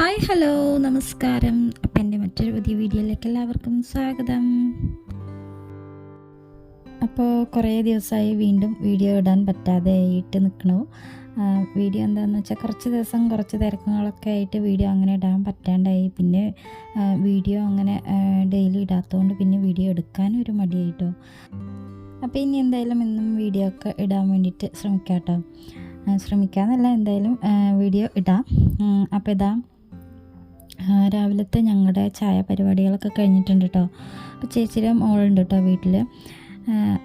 Hi hello നമസ്കാരം. അപ്പം എന്റെ മറ്റൊരു പുതിയ വീഡിയോയിലേക്ക് എല്ലാവർക്കും സ്വാഗതം. അപ്പോൾ കുറേ ദിവസമായി വീണ്ടും വീഡിയോ ഇടാൻ പറ്റാതെ ആയിട്ട് നിൽക്കണു വീഡിയോ എന്താണെന്ന് വെച്ചാൽ കുറച്ച് ദിവസം കുറച്ച് തിരക്കുകളൊക്കെ ആയിട്ട് വീഡിയോ അങ്ങനെ ഇടാൻ പറ്റാണ്ടായി. പിന്നെ വീഡിയോ അങ്ങനെ ഡെയിലി ഇടാത്തതുകൊണ്ട് പിന്നെ വീഡിയോ എടുക്കാനും ഒരു മടിയായിട്ടോ. അപ്പോൾ ഇനി എന്തായാലും ഇന്നും വീഡിയോ ഒക്കെ ഇടാൻ വേണ്ടിയിട്ട് ശ്രമിക്കാം കേട്ടോ ശ്രമിക്കാമെന്നല്ല എന്തായാലും വീഡിയോ ഇടാം. അപ്പോൾ ഇതാ. രാവിലത്തെ ഞങ്ങളുടെ ചായ പരിപാടികളൊക്കെ കഴിഞ്ഞിട്ടുണ്ട് കേട്ടോ അപ്പോൾ ചേച്ചിയുടെ മോളുണ്ട് കേട്ടോ വീട്ടിൽ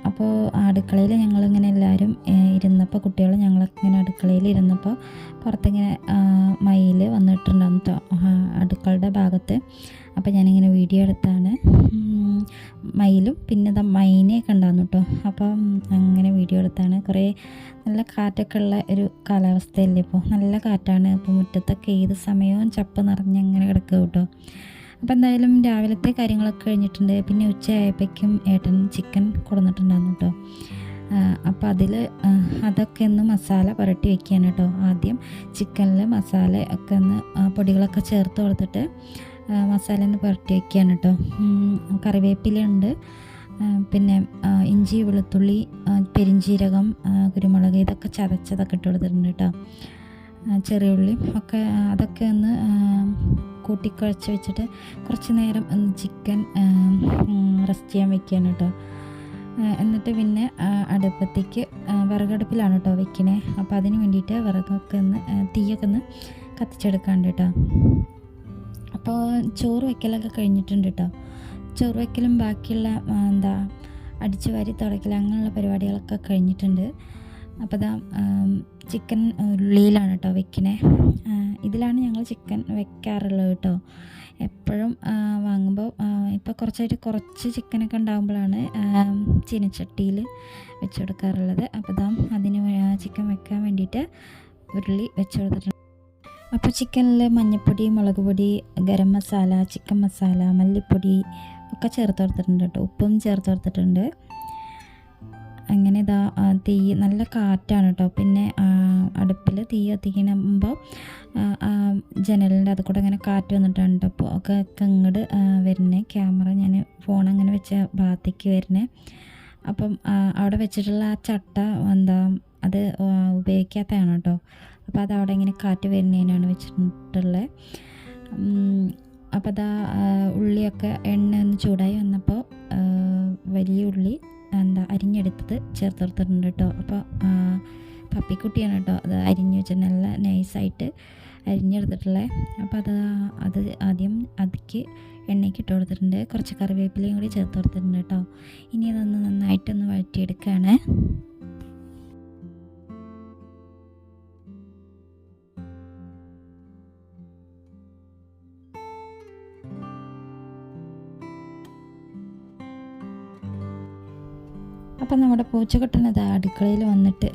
അപ്പോൾ അടുക്കളയിൽ ഞങ്ങളിങ്ങനെ എല്ലാവരും ഇരുന്നപ്പോൾ കുട്ടികൾ ഞങ്ങളൊക്കെ ഇങ്ങനെ അടുക്കളയിൽ ഇരുന്നപ്പോൾ പുറത്തിങ്ങനെ മയിൽ വന്നിട്ടുണ്ടാകും കേട്ടോ അടുക്കളയുടെ ഭാഗത്ത്. അപ്പോൾ ഞാനിങ്ങനെ വീഡിയോ എടുത്താണ്. മയിലും പിന്നെ ഇതാ മൈനയൊക്കെ ഉണ്ടാകുന്നു കേട്ടോ അപ്പം അങ്ങനെ വീഡിയോ എടുത്താണ്. കുറേ നല്ല കാറ്റൊക്കെ ഉള്ള ഒരു കാലാവസ്ഥയല്ലേ ഇപ്പോൾ നല്ല കാറ്റാണ്. അപ്പോൾ മുറ്റത്തൊക്കെ ഏത് സമയവും ചപ്പ് നിറഞ്ഞ് അങ്ങനെ കിടക്കുക കേട്ടോ. അപ്പോൾ എന്തായാലും രാവിലത്തെ കാര്യങ്ങളൊക്കെ കഴിഞ്ഞിട്ടുണ്ട്. പിന്നെ ഉച്ചയായപ്പോഴേക്കും ഏട്ടൻ ചിക്കൻ കൊടുന്നിട്ടുണ്ടായിരുന്നു കേട്ടോ അപ്പോൾ അതിൽ അതൊക്കെ ഒന്ന് മസാല പുരട്ടി വെക്കുകയാണ് കേട്ടോ ആദ്യം ചിക്കനിൽ മസാല ഒക്കെ ഒന്ന് പൊടികളൊക്കെ ചേർത്ത് കൊടുത്തിട്ട് മസാല ഒന്ന് പുരട്ടി വെക്കുകയാണ് കേട്ടോ കറിവേപ്പിലുണ്ട് പിന്നെ ഇഞ്ചി വെളുത്തുള്ളി പെരിഞ്ചീരകം കുരുമുളക് ഇതൊക്കെ ചതച്ചതൊക്കെ ഇട്ട് കൊടുത്തിട്ടുണ്ട് കേട്ടോ. ചെറിയ ഉള്ളി ഒക്കെ അതൊക്കെ ഒന്ന് കൂട്ടിക്കുഴച്ച് വെച്ചിട്ട് കുറച്ച് നേരം ഒന്ന് ചിക്കൻ റെസ്റ്റ് ചെയ്യാൻ വെക്കുകയാണ് കേട്ടോ. എന്നിട്ട് പിന്നെ അടുപ്പത്തേക്ക് വിറകടുപ്പിലാണ് കേട്ടോ വെക്കണേ. അപ്പോൾ അതിന് വേണ്ടിയിട്ട് വിറകൊക്കെ ഒന്ന് തീയൊക്കെ ഒന്ന് കത്തിച്ചെടുക്കാണ്ട് കേട്ടോ. അപ്പോൾ ചോറ് വയ്ക്കലൊക്കെ കഴിഞ്ഞിട്ടുണ്ട് കേട്ടോ ചോറ് വയ്ക്കലും ബാക്കിയുള്ള എന്താ അടിച്ചു വാരി തുടക്കൽ അങ്ങനെയുള്ള പരിപാടികളൊക്കെ കഴിഞ്ഞിട്ടുണ്ട്. അപ്പോൾ ഇതാ ചിക്കൻ ഉള്ളിയിലാണ് കേട്ടോ വെക്കണേ. ഇതിലാണ് ഞങ്ങൾ ചിക്കൻ വെക്കാറുള്ളത് കേട്ടോ എപ്പോഴും വാങ്ങുമ്പോൾ ഇപ്പോൾ കുറച്ചായിട്ട് കുറച്ച് ചിക്കനൊക്കെ ഉണ്ടാകുമ്പോഴാണ് ചീനച്ചട്ടിയിൽ വെച്ച് കൊടുക്കാറുള്ളത്. അപ്പോൾ ഇതാ അതിന് ചിക്കൻ വെക്കാൻ വേണ്ടിയിട്ട് ഉരുളി വെച്ച് കൊടുത്തിട്ടുണ്ട്. അപ്പോൾ ചിക്കനിൽ മഞ്ഞൾപ്പൊടി മുളക് പൊടി ഗരം മസാല ചിക്കൻ മസാല മല്ലിപ്പൊടി ഒക്കെ ചേർത്ത് കൊടുത്തിട്ടുണ്ട് കേട്ടോ. ഉപ്പും ചേർത്ത് കൊടുത്തിട്ടുണ്ട്. അങ്ങനെ ഇതാ തീ നല്ല കാറ്റാണ് കേട്ടോ. പിന്നെ അടുപ്പിൽ തീ കത്തിക്കുമ്പോൾ ജനലിന്റെ അത് കൂടെ അങ്ങനെ കാറ്റ് വന്നിട്ടുണ്ട് അപ്പോൾ ഒക്കെ ഇങ്ങോട്ട് വരുന്നേ. ക്യാമറ ഞാൻ ഫോൺ അങ്ങനെ വെച്ച ഭാഗത്തേക്ക് വരുന്നേ. അപ്പം അവിടെ വെച്ചിട്ടുള്ള ആ ചട്ട എന്താ അത് ഉപയോഗിക്കാത്തതാണ് കേട്ടോ. അപ്പോൾ അത് അവിടെ ഇങ്ങനെ കാറ്റ് വരുന്നതിനാണ് വെച്ചിട്ടുള്ളത്. അപ്പോൾ അതാ ഉള്ളിയൊക്കെ എണ്ണ ഒന്ന് ചൂടായി വന്നപ്പോൾ വലിയ ഉള്ളി എന്താ അരിഞ്ഞെടുത്തത് ചേർത്ത് കൊടുത്തിട്ടുണ്ട് കേട്ടോ. അപ്പോൾ പപ്പിക്കുട്ടിയാണ് കേട്ടോ അത് അരിഞ്ഞു വെച്ച നല്ല നൈസായിട്ട് അരിഞ്ഞെടുത്തിട്ടുള്ളത് അപ്പോൾ അത് അത് ആദ്യം അതിക്ക് എണ്ണയ്ക്ക് ഇട്ട് കൊടുത്തിട്ടുണ്ട്. കുറച്ച് കറിവേപ്പിലയും കൂടി ചേർത്ത് കൊടുത്തിട്ടുണ്ട് കേട്ടോ. ഇനി അതൊന്ന് നന്നായിട്ടൊന്ന് വഴറ്റിയെടുക്കുകയാണ്. അപ്പം നമ്മുടെ പൂച്ചക്കുട്ടനത് അടുക്കളയിൽ വന്നിട്ട്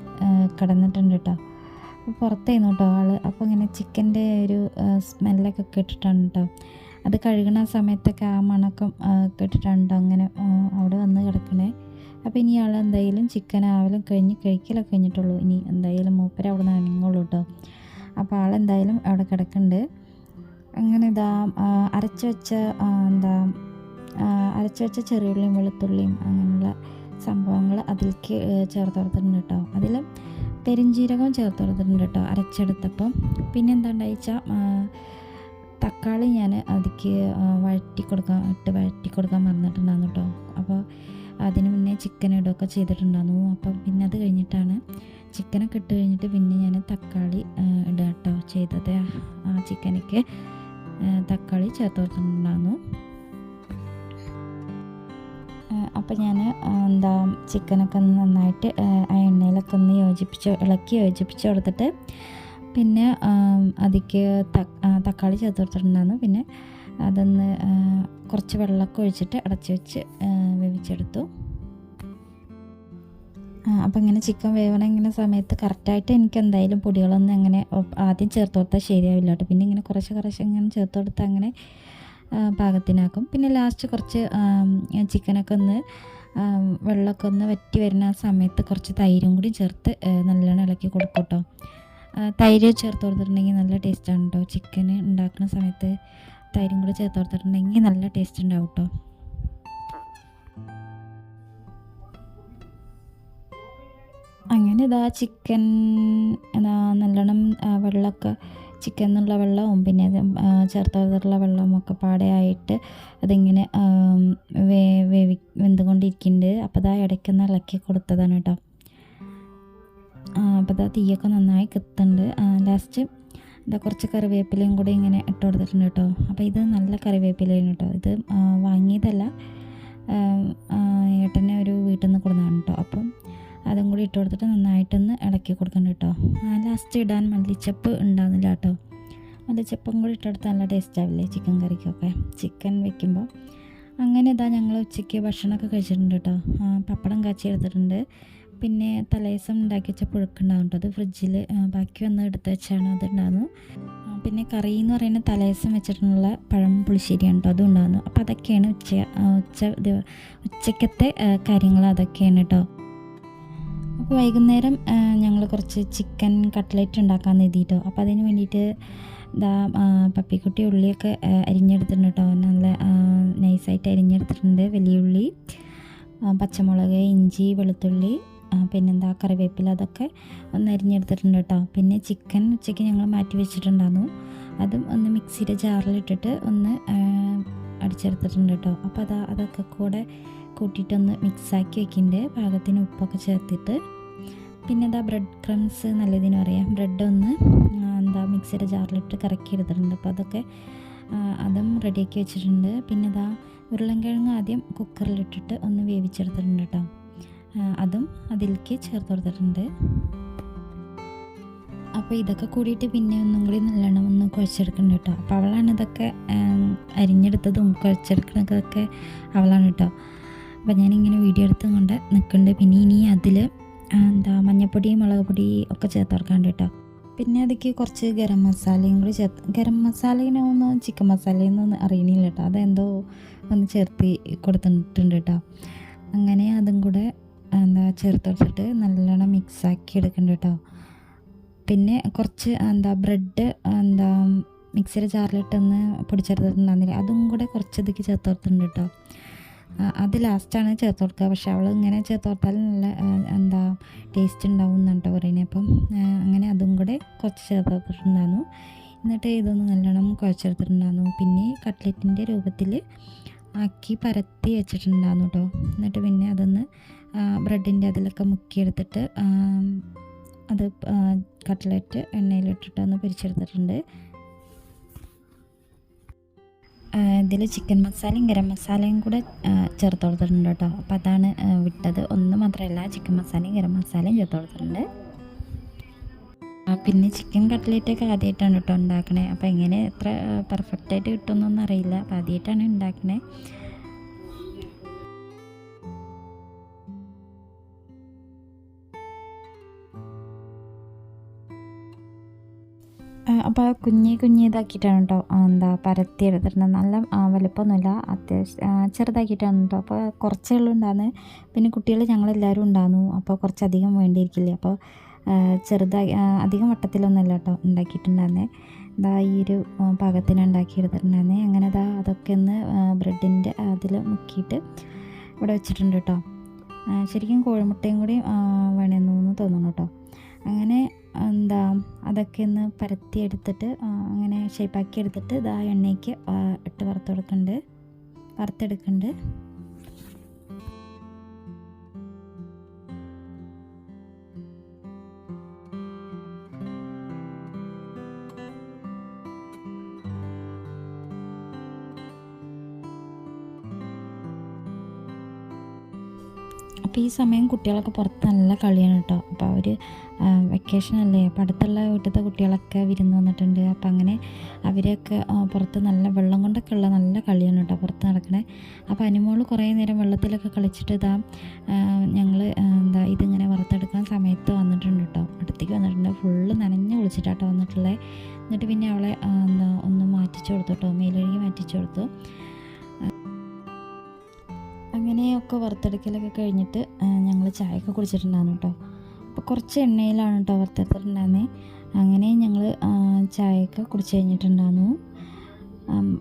കിടന്നിട്ടുണ്ട് കേട്ടോ അപ്പോൾ പുറത്തായിരുന്നു കേട്ടോ ആൾ അപ്പോൾ ഇങ്ങനെ ചിക്കന്റെ ഒരു സ്മെല്ലൊക്കെ കേട്ടിട്ടുണ്ട് കേട്ടോ അത് കഴുകണ സമയത്തൊക്കെ ആ മണക്കം കേട്ടിട്ടുണ്ടോ അങ്ങനെ അവിടെ വന്ന് കിടക്കണേ. അപ്പോൾ ഇനി ആൾ എന്തായാലും ചിക്കൻ ആവലും കഴിഞ്ഞ് കഴിക്കലൊക്കെ കഴിഞ്ഞിട്ടുള്ളൂ. ഇനി എന്തായാലും മൂപ്പരെ അവിടെ നിന്ന് ഇറങ്ങുള്ളൂ കേട്ടോ അപ്പോൾ ആളെന്തായാലും അവിടെ കിടക്കുന്നുണ്ട് അങ്ങനെ ഇതാ അരച്ച് വെച്ച എന്താ അരച്ച് വെച്ച ചെറിയുള്ളിയും വെളുത്തുള്ളിയും അങ്ങനെയുള്ള സംഭവങ്ങൾ അതിലേക്ക് ചേർത്ത് കൊടുത്തിട്ടുണ്ട് കേട്ടോ. അതിൽ പെരിഞ്ജീരകം ചേർത്ത് കൊടുത്തിട്ടുണ്ട് കേട്ടോ അരച്ചെടുത്തപ്പം. പിന്നെ എന്താണെന്ന് വെച്ചാൽ തക്കാളി ഞാൻ അതിക്ക് വഴറ്റി കൊടുക്കാൻ ഇട്ട് വഴറ്റി കൊടുക്കാൻ മറന്നിട്ടുണ്ടായിരുന്നു കേട്ടോ. അപ്പോൾ അതിന് മുന്നേ ചിക്കൻ ഇടുകയൊക്കെ ചെയ്തിട്ടുണ്ടായിരുന്നു. അപ്പം പിന്നെ അത് കഴിഞ്ഞിട്ടാണ് ചിക്കനൊക്കെ ഇട്ട് കഴിഞ്ഞിട്ട് പിന്നെ ഞാൻ തക്കാളി ഇടുക കേട്ടോ ചെയ്തത്. ആ ചിക്കനൊക്കെ തക്കാളി ചേർത്ത് കൊടുത്തിട്ടുണ്ടായിരുന്നു അപ്പോൾ ഞാൻ എന്താ ചിക്കനൊക്കെ ഒന്ന് നന്നായിട്ട് എണ്ണയിലൊക്കെ ഒന്ന് യോജിപ്പിച്ച് ഇളക്കി യോജിപ്പിച്ച് കൊടുത്തിട്ട് പിന്നെ അതിക്ക് തക്കാളി ചേർത്ത് കൊടുത്തിട്ടുണ്ടായിരുന്നു. പിന്നെ അതൊന്ന് കുറച്ച് വെള്ളമൊക്കെ ഒഴിച്ചിട്ട് അടച്ച് വെച്ച് വേവിച്ചെടുത്തു. അപ്പോൾ ഇങ്ങനെ ചിക്കൻ വേവണ ഇങ്ങനെ സമയത്ത് കറക്റ്റായിട്ട് എനിക്ക് എന്തായാലും പൊടികളൊന്നും അങ്ങനെ ആദ്യം ചേർത്ത് കൊടുത്താൽ ശരിയാവില്ല കേട്ടോ. പിന്നെ ഇങ്ങനെ കുറച്ച് കുറച്ച് ഇങ്ങനെ ചേർത്ത് കൊടുത്താൽ അങ്ങനെ പാകത്തിനാക്കും. പിന്നെ ലാസ്റ്റ് കുറച്ച് ചിക്കനൊക്കെ ഒന്ന് വെള്ളമൊക്കെ ഒന്ന് വറ്റി വരുന്ന ആ സമയത്ത് കുറച്ച് തൈരും കൂടി ചേർത്ത് നല്ലോണം ഇളക്കി കൊടുക്കും കേട്ടോ തൈര് ചേർത്ത് കൊടുത്തിട്ടുണ്ടെങ്കിൽ നല്ല ടേസ്റ്റാണ് കേട്ടോ ചിക്കൻ ഉണ്ടാക്കുന്ന സമയത്ത് തൈരും കൂടി ചേർത്ത് കൊടുത്തിട്ടുണ്ടെങ്കിൽ നല്ല ടേസ്റ്റ് ഉണ്ടാവും കേട്ടോ അങ്ങനെ ഇതാ ചിക്കൻ എന്താ നല്ലോണം വെള്ളമൊക്കെ ചിക്കൻ എന്നുള്ള വെള്ളവും പിന്നെ ഇത്, ആ, ചേർത്ത് കൊടുത്തിട്ടുള്ള വെള്ളവും ഒക്കെ പാടെ ആയിട്ട് അതിങ്ങനെ വേ വേവി വെന്തുകൊണ്ടിരിക്കുന്നുണ്ട് അപ്പോൾ ഇതാ ഇടയ്ക്കൊന്ന് ഇളക്കി കൊടുത്തതാണ് കേട്ടോ. അപ്പോൾ അതാ തീയൊക്കെ നന്നായി കത്തുന്നുണ്ട് ലാസ്റ്റ് ഇതാ കുറച്ച് കറിവേപ്പിലയും കൂടി ഇങ്ങനെ ഇട്ട് കൊടുത്തിട്ടുണ്ട് കേട്ടോ. അപ്പോൾ ഇത് നല്ല കറിവേപ്പിലയാണ് കേട്ടോ. ഇത് വാങ്ങിയതല്ല. ഏട്ടനെ ഒരു വീട്ടിൽ നിന്ന് അപ്പം അതും കൂടി ഇട്ട് കൊടുത്തിട്ട് നന്നായിട്ടൊന്ന് ഇളക്കി കൊടുക്കണം കേട്ടോ. ലാസ്റ്റ് ഇടാൻ മല്ലിച്ചപ്പ് ഉണ്ടാകുന്നില്ല കേട്ടോ. മല്ലിച്ചപ്പും കൂടി ഇട്ടെടുത്ത് നല്ല ടേസ്റ്റ് ആവില്ലേ ചിക്കൻ കറിക്കൊക്കെ. ചിക്കൻ വെക്കുമ്പോൾ അങ്ങനെ ഇതാ ഞങ്ങൾ ഉച്ചയ്ക്ക് ഭക്ഷണമൊക്കെ കഴിച്ചിട്ടുണ്ട് കേട്ടോ. പപ്പടം കാച്ചി എടുത്തിട്ടുണ്ട്. പിന്നെ തലേദിവസം ഉണ്ടാക്കി വെച്ച പുഴുക്കുണ്ടാവും കേട്ടോ. അത് ഫ്രിഡ്ജിൽ ബാക്കി വന്ന് എടുത്ത് വെച്ചാണ് അത് ഉണ്ടാകുന്നു പിന്നെ കറി എന്ന് പറയുന്നത് തലേദിവസം വെച്ചിട്ടുള്ള പഴം പുളിശ്ശേരിയാണ് കേട്ടോ. അതും ഉണ്ടാകുന്നു അപ്പോൾ അതൊക്കെയാണ് ഉച്ച ഉച്ച ഉച്ചക്കത്തെ കാര്യങ്ങൾ അതൊക്കെയാണ് കേട്ടോ. വൈകുന്നേരം ഞങ്ങൾ കുറച്ച് ചിക്കൻ കട്ട്ലറ്റ് ഉണ്ടാക്കാമെന്ന് എഴുതിയിട്ടോ. അപ്പോൾ അതിന് വേണ്ടിയിട്ട് ഇതാ പപ്പിക്കുട്ടി ഉള്ളിയൊക്കെ അരിഞ്ഞെടുത്തിട്ടുണ്ട് കേട്ടോ നല്ല നൈസായിട്ട് അരിഞ്ഞെടുത്തിട്ടുണ്ട് വലിയ ഉള്ളി പച്ചമുളക് ഇഞ്ചി വെളുത്തുള്ളി പിന്നെന്താ കറിവേപ്പില അതൊക്കെ ഒന്ന് അരിഞ്ഞെടുത്തിട്ടുണ്ട് കേട്ടോ പിന്നെ ചിക്കൻ ഉച്ചയ്ക്ക് ഞങ്ങൾ മാറ്റി വെച്ചിട്ടുണ്ടായിരുന്നു അതും ഒന്ന് മിക്സിയുടെ ജാറിലിട്ടിട്ട് ഒന്ന് അടിച്ചെടുത്തിട്ടുണ്ട് കേട്ടോ അപ്പോൾ അതാ അതൊക്കെ കൂടെ കൂട്ടിയിട്ടൊന്ന് മിക്സാക്കി വെക്കിന്റെ പാകത്തിന് ഉപ്പൊക്കെ ചേർത്തിട്ട്. പിന്നെ ഇതാ ബ്രെഡ് ക്രംസ് നല്ലതിനും പറയാം. ബ്രെഡ് ഒന്ന് എന്താ മിക്സിയുടെ ജാറിലിട്ട് കറക്കി എടുത്തിട്ടുണ്ട് അപ്പോൾ അതൊക്കെ അതും റെഡിയാക്കി വെച്ചിട്ടുണ്ട്. പിന്നെ ഇതാ ഉരുളൻകിഴങ്ങ് ആദ്യം കുക്കറിലിട്ടിട്ട് ഒന്ന് വേവിച്ചെടുത്തിട്ടുണ്ട് കേട്ടോ അതും അതിലേക്ക് ചേർത്ത് കൊടുത്തിട്ടുണ്ട്. അപ്പോൾ ഇതൊക്കെ കൂടിയിട്ട് പിന്നെ ഒന്നും കൂടി നല്ലോണം ഒന്ന് കുഴച്ചെടുക്കണം കേട്ടോ അപ്പോൾ അവളാണ് ഇതൊക്കെ അരിഞ്ഞെടുത്തതും കുഴച്ചെടുക്കുന്നതൊക്കെ അവളാണ് കേട്ടോ അപ്പോൾ ഞാനിങ്ങനെ വീഡിയോ എടുത്തും കൊണ്ട് നിൽക്കുന്നുണ്ട്. പിന്നെ ഇനി അതിൽ എന്താ മഞ്ഞപ്പൊടി മുളക് പൊടി ഒക്കെ ചേർത്ത് കൊടുക്കാണ്ട് കേട്ടോ. പിന്നെ അതിക്ക് കുറച്ച് ഗരം മസാലയും കൂടി ചേർത്ത് ഗരം മസാലേനൊന്നും ചിക്കൻ മസാലയൊന്നും അറിയണില്ല കേട്ടോ. അതെന്തോ ഒന്ന് ചേർത്ത് കൊടുത്തിട്ടുണ്ട് കേട്ടോ. അങ്ങനെ അതും കൂടെ എന്താ ചേർത്ത് കൊടുത്തിട്ട് നല്ലോണം മിക്സാക്കി എടുക്കണ്ട കേട്ടോ. പിന്നെ കുറച്ച് എന്താ ബ്രെഡ് എന്താ മിക്സിയുടെ ജാറിലിട്ടൊന്ന് പൊടിച്ചെടുത്തിട്ടുണ്ടായിരുന്നില്ല അതും കൂടെ കുറച്ച് ഇതിലേക്ക് ചേർത്ത് കൊടുത്തിട്ടുണ്ട് കേട്ടോ. അത് ലാസ്റ്റാണ് ചേർത്ത് കൊടുക്കുക. പക്ഷേ അവൾ ഇങ്ങനെ ചേർത്ത് കൊടുത്താൽ നല്ല എന്താ ടേസ്റ്റ് ഉണ്ടാവും എന്നാണ് പറയുന്നത് അപ്പം അങ്ങനെ അതും കൂടെ കുറച്ച് ചേർത്ത് കൊടുത്തിട്ടുണ്ടായിരുന്നു. എന്നിട്ട് ഇതൊന്ന് നല്ലോണം കുഴച്ചെടുത്തിട്ടുണ്ടായിരുന്നു. പിന്നെ കട്ട്ലറ്റിന്റെ രൂപത്തിൽ ആക്കി പരത്തി വെച്ചിട്ടുണ്ടായിരുന്നു കേട്ടോ എന്നിട്ട് പിന്നെ അതൊന്ന് ബ്രെഡിന്റെ അതിലൊക്കെ മുക്കിയെടുത്തിട്ട് അത് കട്ട്ലറ്റ് എണ്ണയിലിട്ടിട്ട് ഒന്ന് പൊരിച്ചെടുത്തിട്ടുണ്ട്. ഇതിൽ ചിക്കൻ മസാലയും ഗരം മസാലയും കൂടെ ചേർത്ത് കൊടുത്തിട്ടുണ്ട് കേട്ടോ. അപ്പോൾ അതാണ് വിട്ടത്. ഒന്ന് മാത്രമല്ല ചിക്കൻ മസാലയും ഗരം മസാലയും ചേർത്ത് കൊടുത്തിട്ടുണ്ട്. പിന്നെ ചിക്കൻ കട്ട്ലേറ്റൊക്കെ ആദ്യമായിട്ടാണ് കേട്ടോ ഉണ്ടാക്കണേ. അപ്പോൾ എങ്ങനെ എത്ര പെർഫെക്റ്റായിട്ട് കിട്ടുമെന്നൊന്നും അറിയില്ല. അപ്പോൾ ആദ്യമായിട്ടാണ് ഉണ്ടാക്കണേ. അപ്പോൾ കുഞ്ഞി കുഞ്ഞി ഇതാക്കിയിട്ടാണ് കേട്ടോ എന്താ പരത്തി എടുത്തിട്ടുണ്ട്. നല്ല വലുപ്പമൊന്നുമില്ല അത്യാവശ്യം ചെറുതാക്കിയിട്ടാണ് കേട്ടോ അപ്പോൾ കുറച്ചേ ഉള്ളൂ ഉണ്ടാകുന്നത് പിന്നെ കുട്ടികൾ ഞങ്ങളെല്ലാവരും ഉണ്ടായിരുന്നു അപ്പോൾ കുറച്ചധികം വേണ്ടിയിരിക്കില്ലേ? അപ്പോൾ ചെറുതായി അധികം വട്ടത്തിലൊന്നുമല്ല കേട്ടോ ഉണ്ടാക്കിയിട്ടുണ്ടായിരുന്നേ. ഇതാ ഈ ഒരു പാകത്തിന് ഉണ്ടാക്കി എടുത്തിട്ടുണ്ടായിരുന്നേ. അങ്ങനെ ഇതാ അതൊക്കെ ഒന്ന് ബ്രെഡിന്റെ അതിൽ മുക്കിയിട്ട് ഇവിടെ വെച്ചിട്ടുണ്ട് കേട്ടോ ശരിക്കും കോഴിമുട്ടയും കൂടി വേണമെന്ന് തോന്നുന്നു കേട്ടോ അങ്ങനെ എന്താ അതൊക്കെ ഒന്ന് പരത്തി എടുത്തിട്ട് ആ, അങ്ങനെ ഷേപ്പാക്കി എടുത്തിട്ട് ഇതാ എണ്ണയ്ക്ക് ഇട്ട് വറുത്ത് കൊടുക്കുന്നുണ്ട് വറുത്തെടുക്കുന്നുണ്ട്. അപ്പോൾ ഈ സമയം കുട്ടികളൊക്കെ പുറത്ത് നല്ല കളിയാണ് കേട്ടോ. അപ്പോൾ അവർ വെക്കേഷൻ അല്ലേ? അപ്പോൾ അടുത്തുള്ള വീട്ടിലത്തെ കുട്ടികളൊക്കെ വിരുന്ന് വന്നിട്ടുണ്ട്. അപ്പോൾ അങ്ങനെ അവരെയൊക്കെ പുറത്ത് നല്ല വെള്ളം കൊണ്ടൊക്കെ ഉള്ള നല്ല കളിയാണ് കേട്ടോ പുറത്ത് നടക്കണേ. അപ്പോൾ അനുമോൾ കുറേ നേരം വെള്ളത്തിലൊക്കെ കളിച്ചിട്ട് ഇതാ ഞങ്ങൾ എന്താ ഇതിങ്ങനെ വറുത്തെടുക്കുന്ന സമയത്ത് വന്നിട്ടുണ്ട് കേട്ടോ. അടുത്തേക്ക് വന്നിട്ടുണ്ട്. ഫുള്ള് നനഞ്ഞ് കുളിച്ചിട്ടാട്ടോ വന്നിട്ടുള്ളത് എന്നിട്ട് പിന്നെ അവളെ എന്താ ഒന്ന് മാറ്റിച്ചു കൊടുത്തു കേട്ടോ. മേലൊഴുകി മാറ്റിച്ചു കൊടുത്തു. അങ്ങനെയൊക്കെ വറുത്തെടുക്കലൊക്കെ കഴിഞ്ഞിട്ട് ഞങ്ങൾ ചായയൊക്കെ കുടിച്ചിട്ടുണ്ടായിരുന്നു കേട്ടോ അപ്പോൾ കുറച്ച് എണ്ണയിലാണ് കേട്ടോ വറുത്തെടുത്തിട്ടുണ്ടായിരുന്നത് അങ്ങനെ ഞങ്ങൾ ചായയൊക്കെ കുടിച്ച് കഴിഞ്ഞിട്ടുണ്ടായിരുന്നു.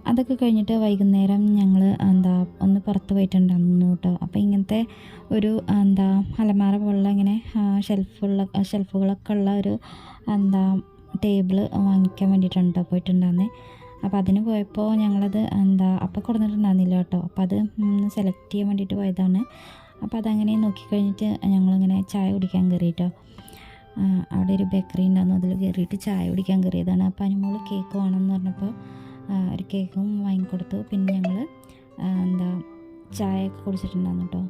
അതൊക്കെ കഴിഞ്ഞിട്ട് വൈകുന്നേരം ഞങ്ങൾ എന്താ ഒന്ന് പുറത്ത് പോയിട്ടുണ്ടായിരുന്നു കേട്ടോ അപ്പോൾ ഇങ്ങനത്തെ ഒരു എന്താ അലമാര പോലുള്ള ഇങ്ങനെ ഷെൽഫുള്ള ഷെൽഫുകളൊക്കെ ഉള്ള ഒരു എന്താ ടേബിൾ വാങ്ങിക്കാൻ വേണ്ടിയിട്ടാണ് കേട്ടോ പോയിട്ടുണ്ടായിരുന്നത് അപ്പോൾ അതിന് പോയപ്പോൾ ഞങ്ങളത് എന്താ അപ്പോൾ കൊടുത്തിട്ടുണ്ടായിരുന്നില്ല കേട്ടോ. അപ്പോൾ അത് സെലക്ട് ചെയ്യാൻ വേണ്ടിയിട്ട് പോയതാണ്. അപ്പോൾ അതങ്ങനെ നോക്കിക്കഴിഞ്ഞിട്ട് ഞങ്ങളിങ്ങനെ ചായ കുടിക്കാൻ കയറിയിട്ടോ അവിടെ ഒരു ബേക്കറി ഉണ്ടായിരുന്നു. അതിൽ കയറിയിട്ട് ചായ കുടിക്കാൻ കയറിയതാണ് അപ്പോൾ അനുമോൾ കേക്ക് വേണമെന്ന് പറഞ്ഞപ്പോൾ ഒരു കേക്കും വാങ്ങിക്കൊടുത്തു. പിന്നെ ഞങ്ങൾ എന്താ ചായ ഒക്കെ കുടിച്ചിട്ടുണ്ടായിരുന്നു കേട്ടോ.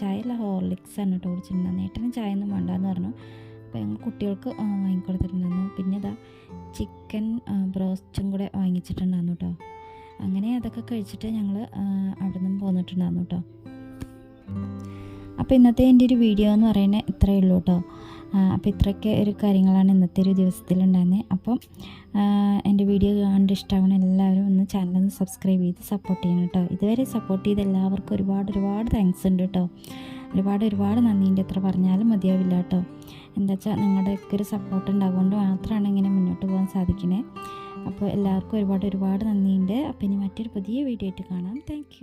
ചായ അല്ല ഹോർലിക്സ് ആണ് കേട്ടോ കുടിച്ചിട്ടുണ്ടായിരുന്നു ഏട്ടന് ചായ ഒന്നും വേണ്ടെന്ന് പറഞ്ഞു. അപ്പോൾ ഞങ്ങൾ കുട്ടികൾക്ക് വാങ്ങിക്കൊടുത്തിട്ടുണ്ടായിരുന്നു പിന്നെ ഇതാ ചിക്കൻ ബ്രോസ്റ്റും കൂടെ വാങ്ങിച്ചിട്ടുണ്ടായിരുന്നു കേട്ടോ അങ്ങനെ അതൊക്കെ കഴിച്ചിട്ട് ഞങ്ങൾ അവിടെ നിന്ന് പോന്നിട്ടുണ്ടായിരുന്നു കേട്ടോ അപ്പോൾ ഇന്നത്തെ എന്റെ ഒരു വീഡിയോ എന്ന് പറയുന്നത് ഇത്രയേ ഉള്ളൂ കേട്ടോ അപ്പോൾ ഇത്രയൊക്കെ ഒരു കാര്യങ്ങളാണ് ഇന്നത്തെ ഒരു ദിവസത്തിലുണ്ടായിരുന്നത്. അപ്പം എന്റെ വീഡിയോ കണ്ട് ഇഷ്ടമാണ് എല്ലാവരും ഒന്ന് ചാനലൊന്ന് സബ്സ്ക്രൈബ് ചെയ്ത് സപ്പോർട്ട് ചെയ്യണം കേട്ടോ ഇതുവരെ സപ്പോർട്ട് ചെയ്ത് എല്ലാവർക്കും ഒരുപാട് ഒരുപാട് താങ്ക്സ് ഉണ്ട് കേട്ടോ ഒരുപാട് ഒരുപാട് നന്ദിയുണ്ട് എത്ര പറഞ്ഞാലും മതിയാവില്ല കേട്ടോ എന്താ വെച്ചാൽ നിങ്ങളുടെയൊക്കെ ഒരു സപ്പോർട്ട് ഉണ്ടാകുകൊണ്ട് മാത്രമാണ് ഇങ്ങനെ മുന്നോട്ട് പോകാൻ സാധിക്കുന്നത് അപ്പോൾ എല്ലാവർക്കും ഒരുപാട് ഒരുപാട് നന്ദിയുണ്ട്. അപ്പോൾ ഇനി മറ്റൊരു പുതിയ വീഡിയോ ആയിട്ട് കാണാം. താങ്ക്